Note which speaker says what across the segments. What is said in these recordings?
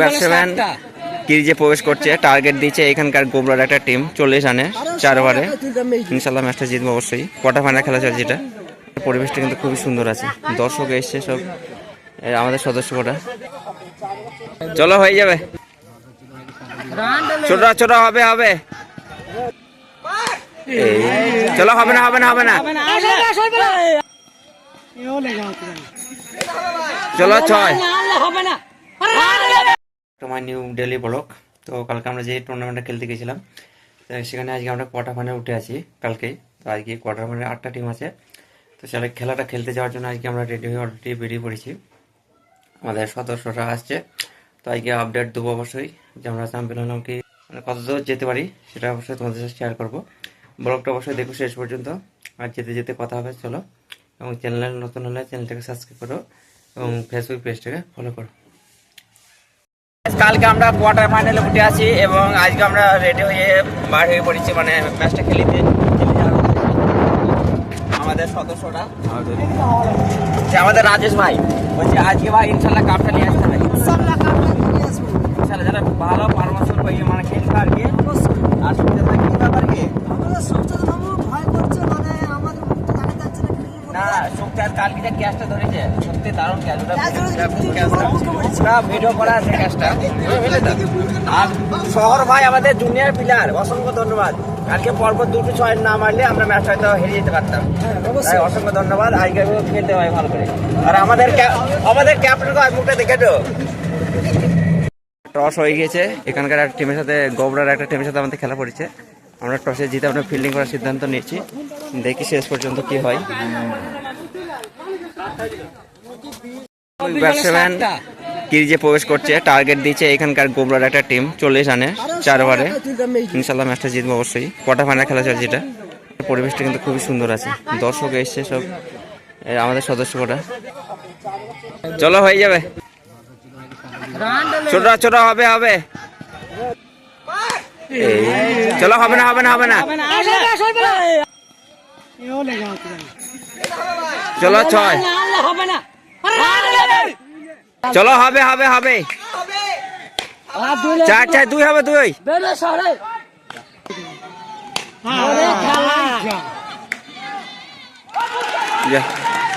Speaker 1: Batsman ক্রিজে প্রবেশ করছে target দিচ্ছে এখানকার গোবরার একটা টিম চল্লিশ রানে চার ওভারে ইনশাল্লাহ ম্যাচটা জিতবো অবশ্যই। কোয়ার্টার ফাইনাল খেলা চলছে এটা। পরিবেশটা কিন্তু খুবই সুন্দর আছে। দর্শক এসছে সব আমাদের সদস্য কটা। চলো হয়ে যাবে। ছোট ছোট হবে হবে। চলো হবে না হবে না হবে না। চলো ছয়। তোমার নিউ ডেলি ব্লক তো কালকে আমরা যে টুর্নামেন্টটা খেলতে গেছিলাম, তো সেখানে আজকে আমরা কোয়ার্টার ফাইনাল উঠে আছি কালকেই তো আজকে কোয়ার্টার ফাইনালে আটটা টিম আছে। তো সেটা খেলাটা খেলতে যাওয়ার জন্য আজকে আমরা রেডি হয়ে অলরেডি বেরিয়ে পড়েছি। আমাদের সদস্যরা আসছে। তো আজকে আপডেট দেবো অবশ্যই। যে আমরা চ্যাম্পিয়ন হলাম কি মানে কত দূর যেতে পারি সেটা অবশ্যই তোমাদের সাথে শেয়ার করব। ব্লগটা অবশ্যই দেখো শেষ পর্যন্ত। আর যেতে যেতে কথা হবে, চলো। এবং চ্যানেলে নতুন হলে চ্যানেলটাকে সাবস্ক্রাইব করো। এবং ফেসবুক পেজটাকে ফলো করো। কালকে আমরা কোয়ার্টার ফাইনালে উঠে আছি এবং আজকে আমরা রেডি হয়ে বার হয়ে পড়েছি মানে ম্যাচটা খেলিতে। আমাদের সদস্যরা। যে আমাদের রাজেশ ভাই বলছি আজকে ভাই ইনশাল্লাহ কাপটা নিয়ে আসতে হবে। ইনশাল্লাহ যারা ভালো করবে মানে খেলবে আর কি আর সত্যি কথা কি ব্যাপার কি না সত্যি আর কালকে যে ক্যাশটা ধরেছে সত্যি দারুণ ক্যাশ ওটা ভিডিও করা আছে ক্যাশটা আর শহর ভাই আমাদের জুনিয়র প্লেয়ার অসংখ্য ধন্যবাদ। কালকে পরপর দুটো ছয় না মারলে আমরা ম্যাচ হয়তো হেরে যেতে পারতাম। তাই অসংখ্য ধন্যবাদ। আজকে খেলতে হয় ভালো করে। আর আমাদের আমাদের ক্যাপ্টেন মুখটা দেখে তো টস হয়ে গিয়েছে। এখানকার একটা টিমের সাথে গোবরার একটা টিমের সাথে আমাদের খেলা পড়েছে। আমরা টসে জিতে আমরা ফিল্ডিং করার সিদ্ধান্ত নিয়েছি। দেখি শেষ পর্যন্ত কি হয়। ব্যাটসম্যান ক্রিজে প্রবেশ করছে টার্গেট দিচ্ছে এখানকার গোবরার একটা টিম চল্লিশ রানে চার ওভারে ইনশাল্লাহ ম্যাচটা জিতবো অবশ্যই। কোয়ার্টার ফাইনাল খেলা চলছে এটা পরিবেশটা কিন্তু খুবই সুন্দর আছে। দর্শক এসছে সব আমাদের সদস্য কটা। চলো হয়ে যাবে। ছোট ছোট হবে হবে। এই, চলো হবে না হবে না হবে না। চলো ছয়। চলো হবে হবে হবে। চার চার দুই হবে দুই।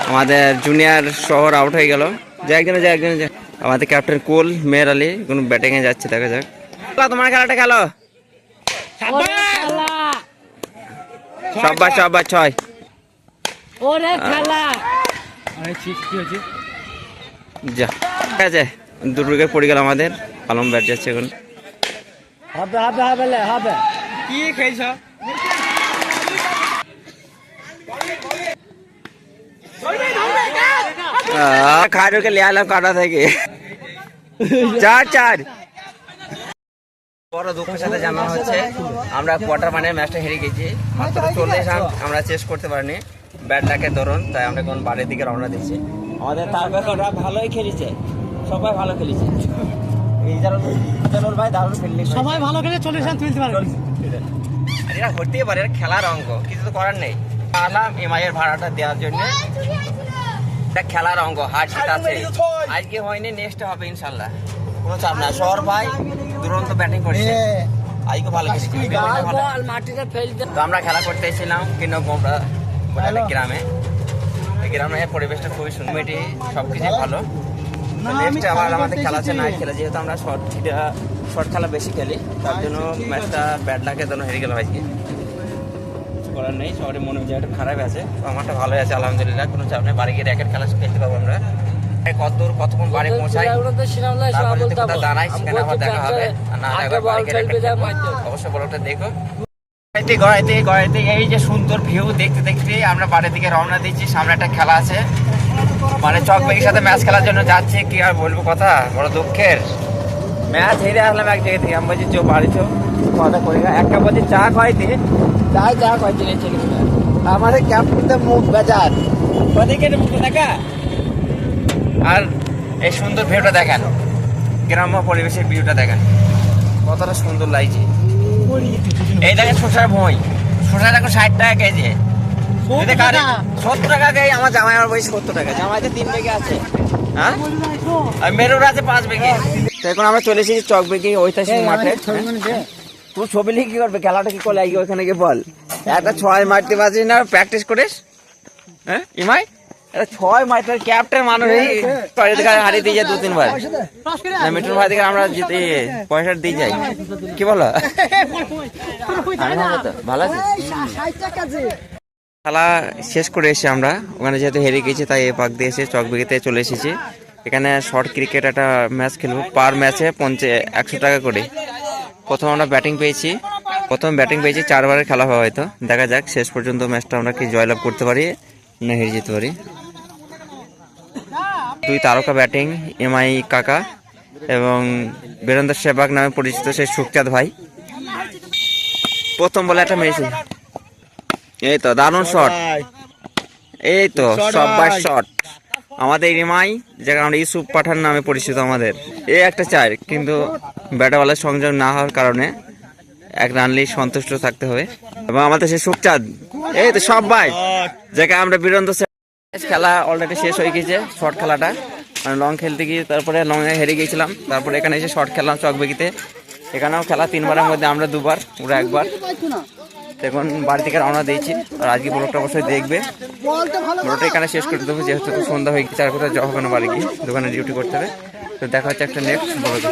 Speaker 1: আমাদের জুনিয়র শহর আউট হয়ে গেল। যা একজনে যা একজনে যা আমাদের ক্যাপ্টেন কুল মেয়ের আলী কোন ব্যাটিং এ যাচ্ছে দেখা যাক। তোমার খেলাটা খেলো। সব্বার সব্বার ছয়।
Speaker 2: ওরে খেলা।
Speaker 1: যা ঠিক আছে দুটো পড়ে গেল আমাদের। আলম ব্যাট যাচ্ছে এখন।
Speaker 2: হবে হবে হবে হবে।
Speaker 1: কি খেয়েছ খাড়ুকে আলাম কাটা থেকে। চার চার। বড় দুঃখের সাথে জানা হচ্ছে আমরা কোয়ার্টার মানে ম্যাচটা হেরে গেছি। মাত্র চল্লিশ রান আমরা চেস করতে পারিনি। ব্যাট ধরুন তাই আমরা এখন বাড়ির দিকে রওনা দিচ্ছি। আমাদের তারকা ভালোই খেলেছে সবাই ভালো খেলেছে। এই জানুর ভাই দারুণ ফিল্ডিং
Speaker 2: সবাই ভালো চল্লিশ রান তুলতে
Speaker 1: এরা হতেই পারে খেলার অঙ্ক কিছু তো করার নেই। আলাম এমআইয়ের ভাড়াটা দেওয়ার জন্য। এটা খেলার অঙ্ক হার জিত আছে। আজকে হয়নি নেক্সট হবে ইনশাল্লাহ। কোনো চাপ না শহর ভাই দুরন্ত ব্যাটিং করেছে। আজকে ভালো খেলেছে। তো আমরা খেলা করতে এসেছিলাম কিন্তু বলে একটা গ্রামে। গ্রামের পরিবেশটা খুবই সুন্দর। কমিটি সব কিছুই ভালো। নেক্সট আবার আমাদের খেলা আছে নাইট খেলা যেহেতু আমরা শর্ট শর্ট খেলা বেশি খেলি তার জন্য ম্যাচটা ব্যাড লাকের জন্য হেরে গেল আজকে। কিছু করার নেই সবারই মনে হচ্ছে একটু খারাপ আছে। আমারটা ভালোই আছে আলহামদুলিল্লাহ কোনো চাপ নেই। বাড়ি গিয়ে র্যাকেট খেলা খেলতে পারব আমরা। কত দূর কতক্ষণ বাড়ি পৌঁছাই তারপর যদি কোথাও দাঁড়াই সেখানে আবার দেখা হবে। আর না অবশ্যই বলটা দেখো। গড়াইতে গড়াইতে গড়াইতে, এই যে সুন্দর ভিউ দেখতে দেখতে আমরা বাড়ির দিকে রওনা দিচ্ছি, সামনে একটা খেলা আছে। মানে চকবেগের সাথে ম্যাচ খেলার জন্য যাচ্ছি, কি আর বলব কথা, বড় দুঃখের। ম্যাচ হেরে আসলাম এক জায়গা থেকে, আমি বলছি, চো, বাড়ি চো, কথা করি। একটা বলছি, চা খাইতে? চা চা খাইতে এই ছেলেগুলো আমাদের ক্যাপ্টেন মুখ বেজার। ওদিকে মুখ দেখা? আর এই সুন্দর ভিউটা দেখেন। গ্রাম্য পরিবেশের ভিউটা দেখেন। কতটা সুন্দর লাগছে। এই দেখেন শসার ভুঁই। শসার এখন ষাট টাকা কেজি। সত্তর টাকা? কেজি আমার জামাই আমার বয়স সত্তর টাকা। জামাইতে তিন বেগে আছে। হ্যাঁ? মেরুর আছে পাঁচ বেগে। তো এখন আমরা চলে এসেছি চকবেগি ঐতিহাসিক মাঠে হ্যাঁ? তুই ছবি লিখে কি করবে? খেলাটা কি করে আগে ওখানে গিয়ে বল। একটা ছয় মারতে পারছিস না? প্র্যাকটিস করিস? হ্যাঁ? ইমাই? হারিয়ে দিয়ে যায় দু তিনবার। না মিঠুন ভাই থেকে আমরা জিতে পয়সা দিয়ে যাই। কি বলো? খেলা শেষ করে এসে আমরা। ওখানে যেহেতু হেরে গেছি, তাই এ পাক দিয়ে এসে চকবিগিতে চলে এসেছি। এখানে শর্ট ক্রিকেট একটা ম্যাচ খেলব পার ম্যাচে পঞ্চে, একশো টাকা করে। প্রথম আমরা ব্যাটিং পেয়েছি। প্রথম ব্যাটিং পেয়েছি, চারবারের খেলা হবে হয়তো। দেখা যাক, শেষ পর্যন্ত ম্যাচটা আমরা কি জয়লাভ করতে পারি না হেরে যেতে পারি। দুই তারকা ব্যাটিং এমআই কাকা এবং বীরেন্দ্র সেবাগ নামে পরিচিত সেই সুখচাঁদ ভাই। প্রথম বলে একটা মেরেছি। এই তো দারুণ শট এই তো সব্বার শট আমাদের রিমাই যেটা আমরা ইউসুফ পাঠান নামে পরিচিত আমাদের। এই একটা চার কিন্তু ব্যাটাওয়ালের সংযোগ না হওয়ার কারণে এক রানলেই সন্তুষ্ট থাকতে হবে। এবং আমাদের সে সুখচাঁদ এই তো সবাই যেটা আমরা বীরেন্দ্র খেলা অলরেডি শেষ হয়ে গেছে শর্ট খেলাটা। মানে লং খেলতে গিয়ে তারপরে লং এ হেরে গিয়েছিলাম। তারপরে এখানে এসে শর্ট খেললাম চকবেগিতে। এখানেও খেলা তিনবারের মধ্যে আমরা দুবার ওরা একবার। এখন বাড়ি থেকে রওনা দিয়েছি। আর আজকে ব্লগটা অবশ্যই দেখবে। ব্লগটা এখানে শেষ করে দেবো, যেহেতু সন্ধ্যা হয়ে গেছে, আর কোথাও যাওয়া হবে না বাড়ি গিয়ে, দোকানে ডিউটি করতে হবে। তো দেখা হচ্ছে একটা নেক্সট ব্লগে